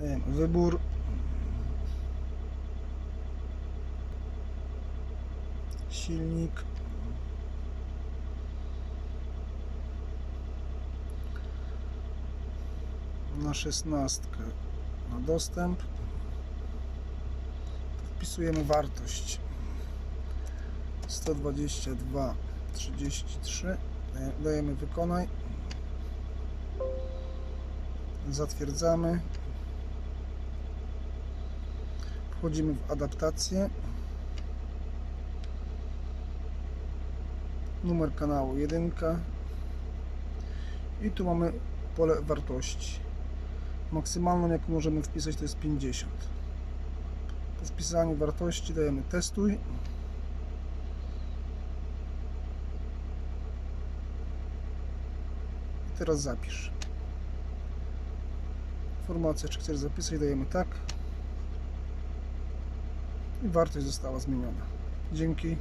Wybór. Silnik. Na szesnastkę na dostęp. Wpisujemy wartość 122 33 Daje- dajemy wykonaj zatwierdzamy wchodzimy w adaptację. Numer kanału 1 i tu mamy pole wartości. Maksymalną jaką możemy wpisać to jest 50 po wpisaniu wartości dajemy testuj. I teraz zapisz. Informacja czy chcesz zapisać dajemy tak i wartość została zmieniona. Dzięki